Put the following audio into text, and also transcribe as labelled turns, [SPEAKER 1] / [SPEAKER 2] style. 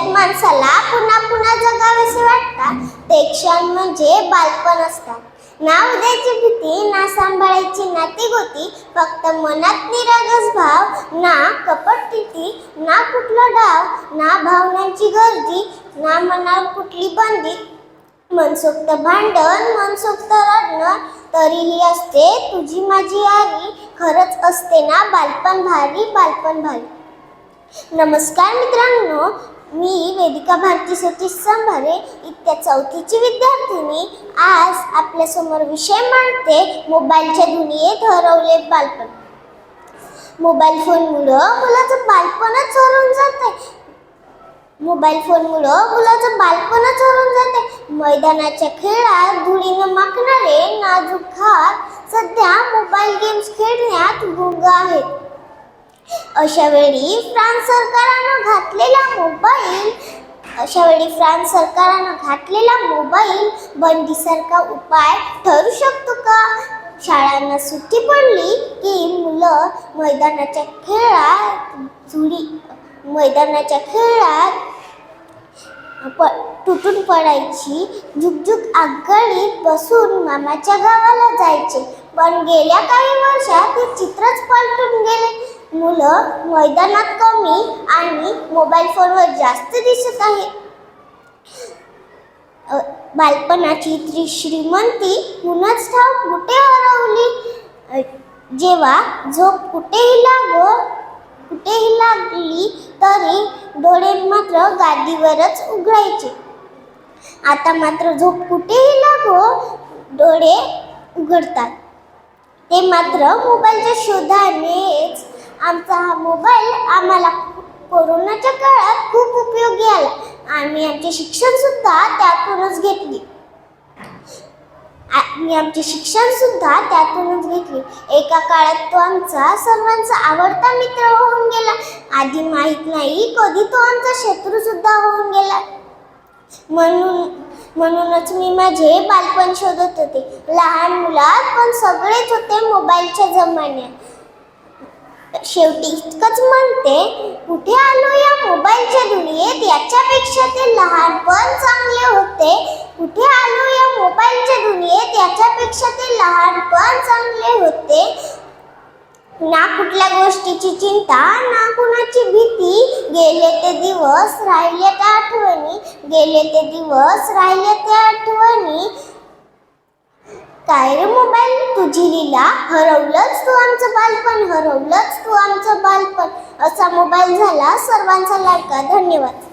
[SPEAKER 1] आयुष्यात माणसाला पुन्हा पुन्हा जगावेसे वाटतात. ते क्षण म्हणजे बालपण असतात. ना उद्याची भीती ना सांभाळायची नाती गोती फक्त मनात निरागस भाव ना कपटतीती ना कुठला डाव ना भावनांची गर्दी ना मनावर कुठली बंदी. मनसोक्त भांडण मनसोक्त रडणं तरीही असते तुझी माझी आई खरंच असते ना बालपण भारी बालपण भारी. नमस्कार मित्रांनो मी वेदिका भारती सतीश संभारे इत्या चौथीची विद्यार्थिनी. आज आपल्यासमोर विषय मांडते मोबाईलच्या दुनियेत हरवले बालपण. मोबाईल फोनमुळं मुलाचं बालपणच हरवून जाते मोबाईल फोनमुळं मुलाचं बालपणच हरवून जाते मैदानाच्या खेळात धुळीनं माखणारे नाजूक हात सध्या मोबाईल गेम्स खेळण्यात गुंग आहेत. अशा वेळी फ्रान्स सरकारनं घातलेला मोबाईल अशा वेळी फ्रान्स सरकारनं घातलेला मोबाईल बंदीसारखा उपाय ठरू शकतो का? शाळांना सुट्टी पडली की मुलं मैदानाच्या खेळात झुडी मैदानाच्या खेळात प तुटून पडायची झुकझुक आगगाडीत बसून मामाच्या गावाला जायचे. पण गेल्या काही वर्षात हे चित्रच पलटून गेले. मुलं मैदानात कमी आणि मोबाईल फोनवर जास्त दिसत आहे. बालपणाची ती श्रीमंती कुणाच ठाव कुठे हरवली? जेव्हा झोप कुठेही लाग कुठेही लागली तरी डोळे मात्र गादीवरच उघडायचे. आता मात्र झोप कुठेही लागो डोळे उघडतात. ते मात्र मोबाईलच्या शोधानेच आमचा हा मोबाईल आम्हाला कोरोनाच्या काळात खूप उपयोगी आला. आम्ही आमचे शिक्षण सुद्धा त्यातूनच घेतले. आम्ही आमचे शिक्षण सुद्धा त्यातूनच घेतले. एका काळात तो आमचा सर्वांचा आवडता मित्र होऊन गेला. आधी माहीत नाही कधी तो आमचा शत्रू सुद्धा होऊन गेला. म्हणून म्हणूनच मी माझे बालपण शोधत होते. लहान मुलात पण सगळेच होते मोबाईलच्या जमान्यात. शेवटी इतकंच म्हणते कुठे आलो या मोबाईलच्या दुनियेत? याच्यापेक्षा ते लहानपण चांगले होते. कुठे आलो या मोबाईलच्या दुनियेत? याच्यापेक्षा ते लहानपण चांगले होते. ना कुठल्या गोष्टीची चिंता ना कुणाची भीती. गेले ते दिवस राहिले त्या आठवणी. गेले ते दिवस राहिले त्या आठवणी. काय रे मोबाईल? तुझी लीला? हरवलंच तू आमचं बालपण हरवलंच तू आमचं बालपण. असा मोबाईल झाला. सर्वांचा लाडका. धन्यवाद.